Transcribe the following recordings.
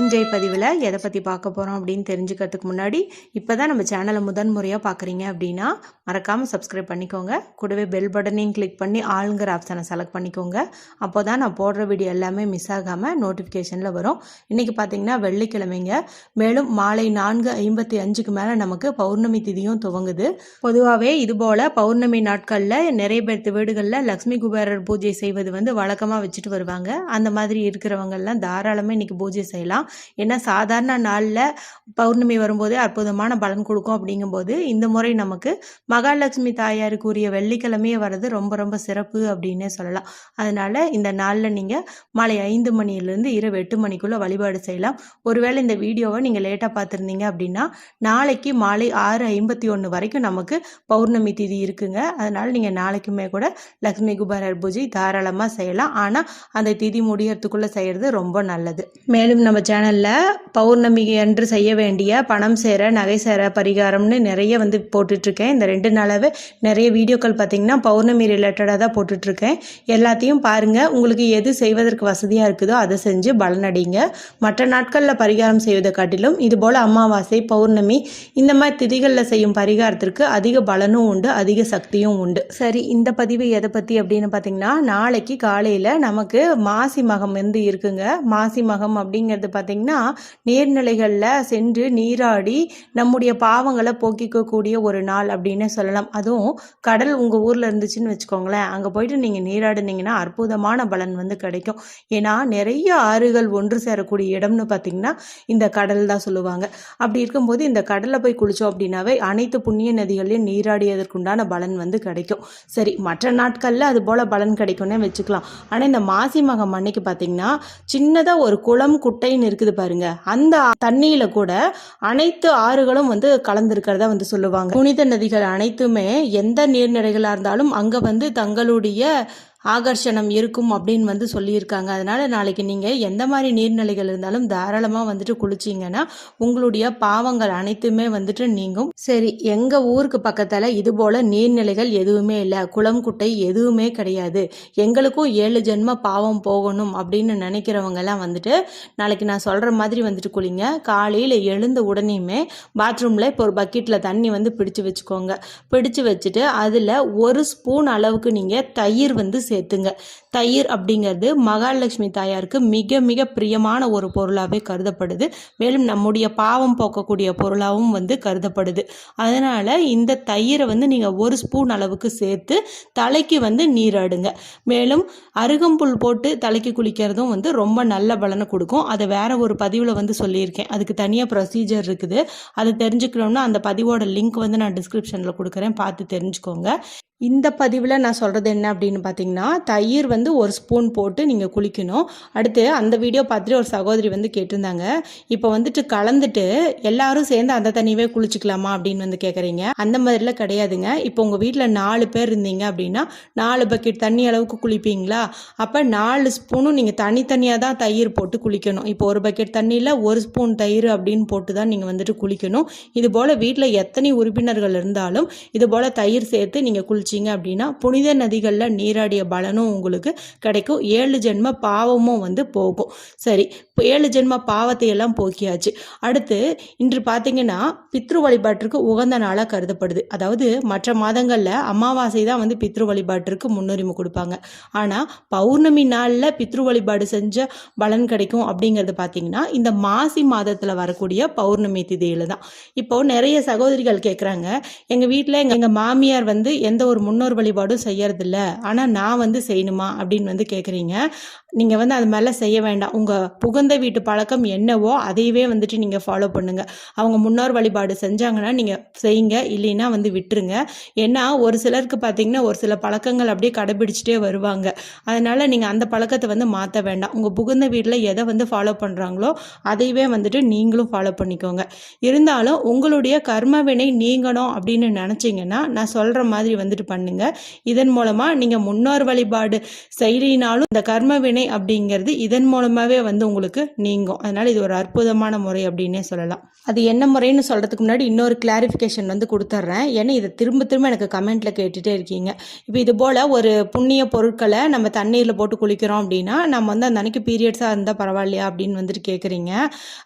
இன்றைய பதிவில் எதை பற்றி பார்க்க போகிறோம் அப்படின்னு தெரிஞ்சுக்கிறதுக்கு முன்னாடி இப்போ தான் நம்ம சேனலை முதன் முறையாக பார்க்குறீங்க அப்படின்னா மறக்காமல் சப்ஸ்கிரைப் பண்ணிக்கோங்க. கூடவே பெல் பட்டனையும் கிளிக் பண்ணி ஆளுங்கிற ஆப்ஷனை செலக்ட் பண்ணிக்கோங்க. அப்போ தான் நான் போடுற வீடியோ எல்லாமே மிஸ் ஆகாமல் நோட்டிஃபிகேஷனில் வரும். இன்றைக்கி பார்த்தீங்கன்னா வெள்ளிக்கிழமைங்க. மேலும் மாலை நான்கு ஐம்பத்தி அஞ்சுக்கு மேலே நமக்கு பௌர்ணமி திதியும் துவங்குது. பொதுவாகவே இதுபோல் பௌர்ணமி நாட்களில் நிறைய பேர்த்து வீடுகளில் லக்ஷ்மி குபேரர் பூஜை செய்வது வந்து வழக்கமாக வச்சுட்டு வருவாங்க. அந்த மாதிரி இருக்கிறவங்கெல்லாம் தாராளமாக இன்றைக்கி பூஜை செய்யலாம். ஏன்னா சாதாரண நாளில் பௌர்ணமி வரும்போதே அற்புதமான பலன் கொடுக்கும் அப்படிங்கும்போது இந்த முறை நமக்கு மகாலட்சுமி தாயாருக்குரிய வெள்ளிக்கிழமையே வர்றது ரொம்ப ரொம்ப சிறப்பு அப்படின்னே சொல்லலாம். அதனால் இந்த நாளில் நீங்கள் மாலை ஐந்து மணியிலேருந்து இரவு எட்டு மணிக்குள்ளே வழிபாடு செய்யலாம். ஒருவேளை இந்த வீடியோவை நீங்கள் லேட்டாக பார்த்துருந்தீங்க அப்படின்னா நாளைக்கு மாலை ஆறு ஐம்பத்தி ஒன்று வரைக்கும் நமக்கு பௌர்ணமி திதி இருக்குங்க. அதனால் நீங்கள் நாளைக்குமே கூட லக்ஷ்மி குபாரர் பூஜை தாராளமாக செய்யலாம். ஆனால் அந்த திதி முடியறதுக்குள்ளே செய்கிறது ரொம்ப நல்லது. மேலும் நம்ம சேனலில் பௌர்ணமி அன்று செய்ய வேண்டிய பணம் சேர நகை சேர பரிகாரம்னு நிறைய வந்து போட்டுட்ருக்கேன். இந்த ரெண்டு நாளாவே நிறைய வீடியோக்கள் பார்த்தீங்கன்னா பௌர்ணமி ரிலேட்டடாக தான் போட்டுட்ருக்கேன். எல்லாத்தையும் பாருங்கள் உங்களுக்கு எது செய்வதற்கு வசதியாக இருக்குதோ அதை செஞ்சு பலனடைங்க மற்ற நாட்களில் பரிகாரம் செய்வதை காட்டிலும் இதுபோல் அமாவாசை பௌர்ணமி இந்த மாதிரி திதிகளில் செய்யும் பரிகாரத்திற்கு அதிக பலனும் உண்டு அதிக சக்தியும் உண்டு. சரி இந்த பதிவு எதை பற்றி அப்படின்னு பார்த்தீங்கன்னா நாளைக்கு காலையில் நமக்கு மாசி மகம் வந்து இருக்குங்க. மாசி மகம் அப்படிங்கிறது பார்த்தீங்கன்னா நீர்நிலைகளில் சென்று நீராடி நம்முடைய பாவங்களை போக்கிக்கக்கூடிய ஒரு நாள் அப்படின்னு சொல்லலாம். அதுவும் கடல் உங்கள் ஊரில் இருந்துச்சுன்னு வச்சுக்கோங்களேன். அங்கே போயிட்டு நீங்கள் நீராடினீங்கன்னா அற்புதமான பலன் வந்து கிடைக்கும். ஏன்னா நிறைய ஆறுகள் ஒன்று சேரக்கூடிய இடம்னு பார்த்தீங்கன்னா இந்த கடல் தான் சொல்லுவாங்க. அப்படி இருக்கும்போது இந்த கடலில் போய் குளித்தோம் அப்படின்னாவே அனைத்து புண்ணிய நதிகளையும் நீராடியதற்குண்டான பலன் வந்து கிடைக்கும். சரி மற்ற நாட்களில் அது போல் பலன் கிடைக்கும்னே வச்சுக்கலாம். ஆனால் இந்த மாசி மகம் அன்னைக்கு பார்த்தீங்கன்னா சின்னதாக ஒரு குளம் குட்டைன்னு இருக்குது பாருங்க. அந்த தண்ணியில கூட அனைத்து ஆறுகளும் வந்து கலந்துருக்கிறதா வந்து சொல்லுவாங்க. புனித நதிகள் அனைத்துமே எந்த நீர்நிலைகளா இருந்தாலும் அங்க வந்து தங்களுடைய ஆகர்ஷணம் இருக்கும் அப்படின்னு வந்து சொல்லியிருக்காங்க. அதனால் நாளைக்கு நீங்கள் எந்த மாதிரி நீர்நிலைகள் இருந்தாலும் தாராளமாக வந்துட்டு குளிச்சிங்கன்னா உங்களுடைய பாவங்கள் அனைத்துமே வந்துட்டு நீங்கும். சரி எங்கள் ஊருக்கு பக்கத்தில் இது போல் நீர்நிலைகள் எதுவுமே இல்லை. குளம் குட்டை எதுவுமே கிடையாது. எங்களுக்கும் ஏழு ஜென்ம பாவம் போகணும் அப்படின்னு நினைக்கிறவங்கெல்லாம் வந்துட்டு நாளைக்கு நான் சொல்கிற மாதிரி வந்துட்டு குளிங்க. காலையில் எழுந்த உடனேயுமே பாத்ரூமில் இப்போ ஒரு பக்கெட்டில் தண்ணி வந்து பிடிச்சு வச்சுக்கோங்க. பிடிச்சு வச்சுட்டு அதில் ஒரு ஸ்பூன் அளவுக்கு நீங்கள் தயிர் வந்து சேர்த்துங்க. தயிர் அப்படிங்கிறது மகாலட்சுமி தாயாருக்கு மிக மிக பிரியமான ஒரு பொருளாகவே கருதப்படுது. மேலும் நம்முடைய பாவம் போக்கக்கூடிய பொருளாகவும் வந்து கருதப்படுது. அதனால் இந்த தயிரை வந்து நீங்கள் ஒரு ஸ்பூன் அளவுக்கு சேர்த்து தலைக்கு வந்து நீராடுங்க மேலும் அருகம்புல் போட்டு தலைக்கு குளிக்கிறதும் வந்து ரொம்ப நல்ல பலனை கொடுக்கும். அதை வேற ஒரு பதிவில் வந்து சொல்லியிருக்கேன். அதுக்கு தனியாக ப்ரொசீஜர் இருக்குது. அதை தெரிஞ்சுக்கணும்னா அந்த பதிவோட லிங்க் வந்து நான் டிஸ்கிரிப்ஷனில் கொடுக்குறேன். பார்த்து தெரிஞ்சுக்கோங்க. இந்த பதிவில் நான் சொல்கிறது என்ன அப்படின்னு பார்த்தீங்கன்னா தயிர் வந்து ஒரு ஸ்பூன் போட்டு நீங்கள் குளிக்கணும். அடுத்து அந்த வீடியோ பார்த்துட்டு ஒரு சகோதரி வந்து கேட்டிருந்தாங்க. இப்போ வந்துட்டு கலந்துட்டு எல்லாரும் சேர்ந்து அந்த தண்ணியவே குளிச்சுக்கலாமா அப்படின்னு வந்து கேட்குறீங்க அந்த மாதிரிலாம் கிடையாதுங்க. இப்போ உங்கள் வீட்டில் நாலு பேர் இருந்தீங்க அப்படின்னா நாலு பக்கெட் தண்ணி அளவுக்கு குளிப்பீங்களா? அப்போ நாலு ஸ்பூனும் நீங்கள் தனித்தனியாக தான் தயிர் போட்டு குளிக்கணும். இப்போ ஒரு பக்கெட் தண்ணியில் ஒரு ஸ்பூன் தயிர் அப்படின்னு போட்டு தான் நீங்கள் வந்துட்டு குளிக்கணும். இது போல் வீட்டில் எத்தனை உறுப்பினர்கள் இருந்தாலும் இது போல் தயிர் சேர்த்து நீங்கள் குளிச்சு வச்சிங்க அப்படின்னா புனித நதிகளில் நீராடிய பலனும் உங்களுக்கு கிடைக்கும். ஏழு ஜென்ம பாவமும் வந்து போகும். சரி இப்போ ஏழு ஜென்ம பாவத்தை எல்லாம் போக்கியாச்சு. அடுத்து இன்று பார்த்தீங்கன்னா பித்ரு வழிபாட்டிற்கு உகந்த நாளாக கருதப்படுது. அதாவது மற்ற மாதங்களில் அமாவாசை தான் வந்து பித்ரு வழிபாட்டிற்கு முன்னுரிமை கொடுப்பாங்க. ஆனால் பௌர்ணமி நாளில் பித்ரு வழிபாடு செஞ்ச பலன் கிடைக்கும் அப்படிங்கிறது பார்த்தீங்கன்னா இந்த மாசி மாதத்தில் வரக்கூடிய பௌர்ணமி திதியில் தான். இப்போ நிறைய சகோதரிகள் கேட்குறாங்க எங்கள் வீட்டில் எங்கள் எங்கள் மாமியார் வந்து எந்த ஒரு முன்னோர் வழிபாடும் செய்யறதில்ல. ஆனால் நான் வந்து செய்யணுமா அப்படின்னு வந்து கேட்குறீங்க நீங்கள் வந்து அது மேலே செய்ய வேண்டாம். உங்கள் புகுந்த வீட்டு பழக்கம் என்னவோ அதையவே வந்துட்டு நீங்கள் ஃபாலோ பண்ணுங்கள் அவங்க முன்னோர் வழிபாடு செஞ்சாங்கன்னா நீங்கள் செய்யுங்க. இல்லைன்னா வந்து விட்டுருங்க. ஏன்னா ஒரு சிலருக்கு பார்த்தீங்கன்னா ஒரு சில பழக்கங்கள் அப்படியே கடைபிடிச்சிட்டே வருவாங்க. அதனால் நீங்கள் அந்த பழக்கத்தை வந்து மாற்ற வேண்டாம். உங்கள் புகுந்த வீட்டில் எதை வந்து ஃபாலோ பண்ணுறாங்களோ அதையவே வந்துட்டு நீங்களும் ஃபாலோ பண்ணிக்கோங்க. இருந்தாலும் உங்களுடைய கர்ம வினை நீங்கணும் அப்படின்னு நினச்சிங்கன்னா நான் சொல்கிற மாதிரி வந்துட்டு வந்துட்டு பண்ணுங்க. இதன் மூலமாக நீங்கள் முன்னோர் வழிபாடு செய்யலினாலும் இந்த கர்ம வினை அப்படிங்கிறது இதன் மூலமாகவே வந்து உங்களுக்கு நீங்கும். அதனால் இது ஒரு அற்புதமான முறை அப்படின்னே சொல்லலாம். அது என்ன முறைன்னு சொல்கிறதுக்கு முன்னாடி இன்னொரு கிளாரிஃபிகேஷன் வந்து கொடுத்துட்றேன் ஏன்னா இதை திரும்ப திரும்ப எனக்கு கமெண்ட்டில் கேட்டுகிட்டே இருக்கீங்க. இப்போ இது போல் ஒரு புண்ணிய பொருட்களை நம்ம தண்ணீரில் போட்டு குளிக்கிறோம் அப்படின்னா நம்ம வந்து அந்த அன்னைக்கு பீரியட்ஸாக இருந்தால் பரவாயில்லையா அப்படின்னு வந்துட்டு கேட்குறீங்க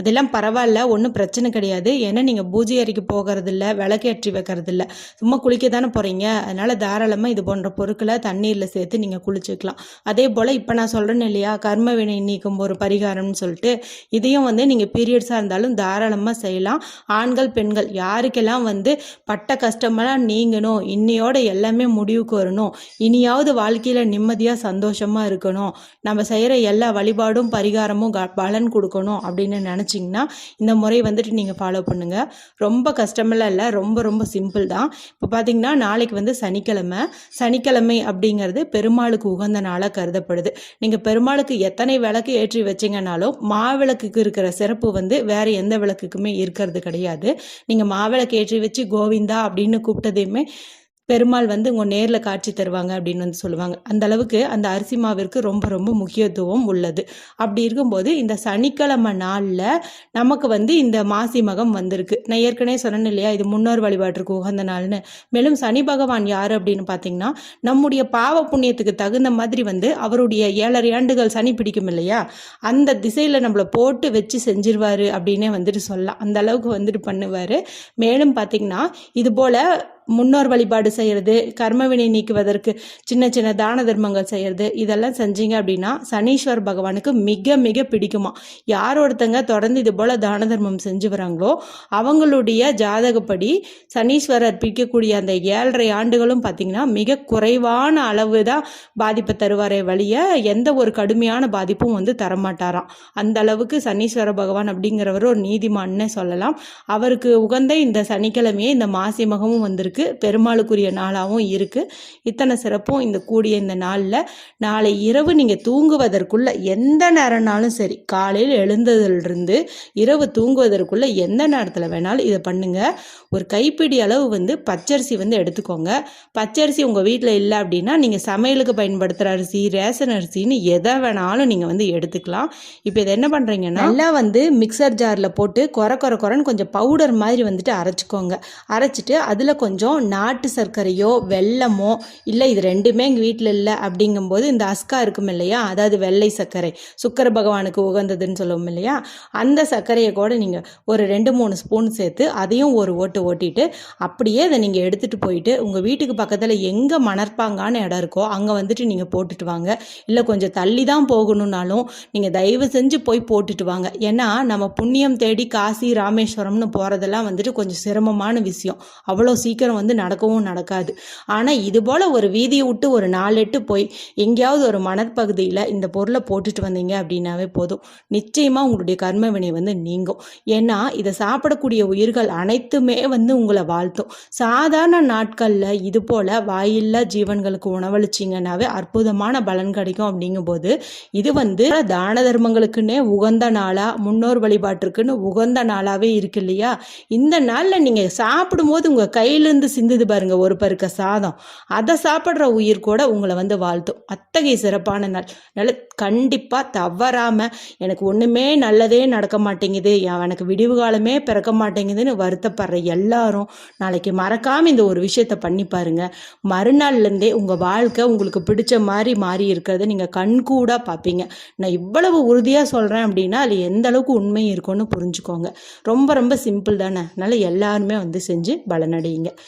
அதெல்லாம் பரவாயில்ல ஒன்றும் பிரச்சனை கிடையாது. ஏன்னா நீங்கள் பூஜை அறைக்கு போகிறது இல்லை விளக்கேற்றி வைக்கிறதில்ல. சும்மா குளிக்க தானே போகிறீங்க அதனால் தாராளமாக இது போன்ற பொருட்களை தண்ணீரில் சேர்த்து நீங்கள் குளிச்சுக்கலாம். அதே போல் இப்போ நான் சொல்கிறேன்னு இல்லையா கர்ம வினை நீக்கும் ஒரு பரிகாரம்னு சொல்லிட்டு இதையும் வந்து நீங்கள் பீரியட்ஸாக இருந்தாலும் தாராளமாக செய்யலாம். ஆண்கள் பெண்கள் யாருக்கெல்லாம் வந்து பட்ட கஷ்டமெல்லாம் நீங்கணும் இன்னையோட எல்லாமே முடிவுக்கு வரணும் இனியாவது வாழ்க்கையில் நிம்மதியாக சந்தோஷமாக இருக்கணும் நம்ம செய்கிற எல்லா வழிபாடும் பரிகாரமும் க பலன் கொடுக்கணும் அப்படின்னு நினச்சிங்கன்னா இந்த முறை வந்துட்டு நீங்கள் ஃபாலோ பண்ணுங்கள் ரொம்ப கஷ்டமெல்லாம் இல்லை ரொம்ப ரொம்ப சிம்பிள் தான். இப்போ பார்த்தீங்கன்னா நாளைக்கு வந்து சனிக்கிழமை சனிக்கிழமை அப்படிங்கிறது பெருமாளுக்கு உகந்த நாளாக கருதப்படுது. நீங்கள் பெருமாளுக்கு எத்தனை விளக்கு ஏற்றி வச்சிங்கனாலும் மாவிளக்குக்கு இருக்கிற சிறப்பு வந்து வேறு எந்த விளக்குக்குமே இருக்கிறது கிடையாது. நீங்கள் மாவிளக்கு ஏற்றி வச்சு கோவிந்தா அப்படின்னு கூப்பிட்டதையுமே பெருமாள் வந்து உங்கள் நேரில் காட்சி தருவாங்க அப்படின்னு வந்து சொல்லுவாங்க. அந்த அளவுக்கு அந்த அரிசி மாவிற்கு ரொம்ப ரொம்ப முக்கியத்துவம் உள்ளது. அப்படி இருக்கும்போது இந்த சனிக்கிழமை நாளில் நமக்கு வந்து இந்த மாசி மகம் வந்திருக்கு. நான் ஏற்கனவே சொன்னேன் இல்லையா இது முன்னோர் வழிபாட்டிற்கு உகந்த நாள்னு. மேலும் சனி பகவான் யார் அப்படின்னு பார்த்தீங்கன்னா நம்முடைய பாவ புண்ணியத்துக்கு தகுந்த மாதிரி வந்து அவருடைய ஏழரை ஆண்டுகள் சனி பிடிக்கும் இல்லையா அந்த திசையில் நம்மளை போட்டு வச்சு செஞ்சிருவாரு அப்படின்னே வந்துட்டு சொல்லலாம். அந்த அளவுக்கு வந்துட்டு பண்ணுவார். மேலும் பார்த்தீங்கன்னா இது போல் முன்னோர் வழிபாடு செய்கிறது கர்மவினை நீக்குவதற்கு சின்ன சின்ன தான தர்மங்கள் செய்கிறது இதெல்லாம் செஞ்சீங்க அப்படின்னா சனீஸ்வர் பகவானுக்கு மிக மிக பிடிக்குமா. யார் ஒருத்தங்க தொடர்ந்து இது போல் தான தர்மம் செஞ்சு வராங்களோ அவங்களுடைய ஜாதகப்படி சனீஸ்வரர் பிடிக்கக்கூடிய அந்த ஏழரை ஆண்டுகளும் பார்த்திங்கன்னா மிக குறைவான அளவு தான் பாதிப்பை தருவாரே வழிய எந்த ஒரு கடுமையான பாதிப்பும் வந்து தரமாட்டாராம். அந்த அளவுக்கு சனீஸ்வர பகவான் அப்படிங்கிறவர் ஒரு நீதிமான்னு சொல்லலாம். அவருக்கு உகந்த இந்த சனிக்கிழமையே இந்த மாசி மகமும் வந்திருக்கு. இருக்குது பெருமாளுக்குரிய நாளாகவும் இருக்குது இத்தனை சிறப்பும் இந்த கூடிய இந்த நாளில். நாளை இரவு நீங்கள் தூங்குவதற்குள்ள எந்த நேரம்னாலும் சரி காலையில் எழுந்ததிலிருந்து இரவு தூங்குவதற்குள்ள எந்த நேரத்தில் வேணாலும் இதை பண்ணுங்கள் ஒரு கைப்பிடி அளவு வந்து பச்சரிசி வந்து எடுத்துக்கோங்க. பச்சரிசி உங்கள் வீட்டில் இல்லை அப்படின்னா நீங்கள் சமையலுக்கு பயன்படுத்துகிற அரிசி ரேஷன் அரிசின்னு எதை வேணாலும் நீங்கள் வந்து எடுத்துக்கலாம். இப்போ இதை என்ன பண்ணுறீங்கன்னா நல்லா வந்து மிக்சர் ஜாரில் போட்டு குறை குறை குறைன்னு கொஞ்சம் பவுடர் மாதிரி வந்துட்டு அரைச்சிக்கோங்க. அரைச்சிட்டு அதில் கொஞ்சம் கொஞ்சம் நாட்டு சர்க்கரையோ வெல்லமோ இல்லை இது ரெண்டுமே எங்கள் வீட்டில் இல்லை அப்படிங்கும்போது இந்த அஸ்கா இருக்கும் இல்லையா? அதாவது வெள்ளை சர்க்கரை. சுக்கர பகவானுக்கு உகந்ததுன்னு சொல்லுவோம் இல்லையா? அந்த சர்க்கரையை கூட நீங்கள் ஒரு ரெண்டு மூணு ஸ்பூன் சேர்த்து அதையும் ஒரு ஓட்டு ஓட்டிட்டு அப்படியே அதை நீங்கள் எடுத்துகிட்டு போயிட்டு உங்கள் வீட்டுக்கு பக்கத்தில் எங்கே மணற்பாங்கான இடம் இருக்கோ அங்கே வந்துட்டு நீங்கள் போட்டுட்டு வாங்க. இல்லை கொஞ்சம் தள்ளி தான் போகணுன்னாலும் நீங்கள் தயவு செஞ்சு போய் போட்டுட்டு வாங்க. ஏன்னா நம்ம புண்ணியம் தேடி காசி ராமேஸ்வரம்னு போகிறதெல்லாம் வந்துட்டு கொஞ்சம் சிரமமான விஷயம். அவ்வளோ சீக்கிரம் சீக்கிரம் வந்து நடக்கவும் நடக்காது. ஆனால் இது போல் ஒரு வீதியை விட்டு ஒரு நாலெட்டு போய் எங்கேயாவது ஒரு மனப்பகுதியில் இந்த பொருளை போட்டுட்டு வந்தீங்க அப்படின்னாவே போதும். நிச்சயமாக உங்களுடைய கர்ம வினை வந்து நீங்கும். ஏன்னா இதை சாப்பிடக்கூடிய உயிர்கள் அனைத்துமே வந்து உங்களை வாழ்த்தும். சாதாரண நாட்களில் இது போல் வாயில்லா ஜீவன்களுக்கு உணவளிச்சிங்கன்னாவே அற்புதமான பலன் கிடைக்கும் அப்படிங்கும்போது இது வந்து தான தர்மங்களுக்குன்னே உகந்த நாளாக முன்னோர் வழிபாட்டிற்குன்னு உகந்த நாளாகவே இருக்கு இல்லையா? இந்த நாளில் நீங்கள் சாப்பிடும்போது உங்கள் கையிலேருந்து இருந்து சிந்துது பாருங்க ஒரு பருக்க சாதம். அதை சாப்பிட்ற உயிர் கூட உங்களை வந்து வாழ்த்தும். அத்தகைய சிறப்பான நாள். அதனால் கண்டிப்பாக தவறாமல் எனக்கு ஒன்றுமே நல்லதே நடக்க மாட்டேங்குது. எனக்கு விடிவு காலமே பிறக்க மாட்டேங்குதுன்னு வருத்தப்படுற எல்லாரும் நாளைக்கு மறக்காமல் இந்த ஒரு விஷயத்த பண்ணி பாருங்க. மறுநாள்லேருந்தே உங்கள் வாழ்க்கை உங்களுக்கு பிடிச்ச மாதிரி மாறி இருக்கிறத நீங்கள் கண்கூடாக பார்ப்பீங்க நான் இவ்வளவு உறுதியாக சொல்கிறேன் அப்படின்னா அதில் எந்த அளவுக்கு உண்மை இருக்கும்னு புரிஞ்சுக்கோங்க. ரொம்ப ரொம்ப சிம்பிள் தானே. அதனால் எல்லாருமே வந்து செஞ்சு பலனடையுங்க.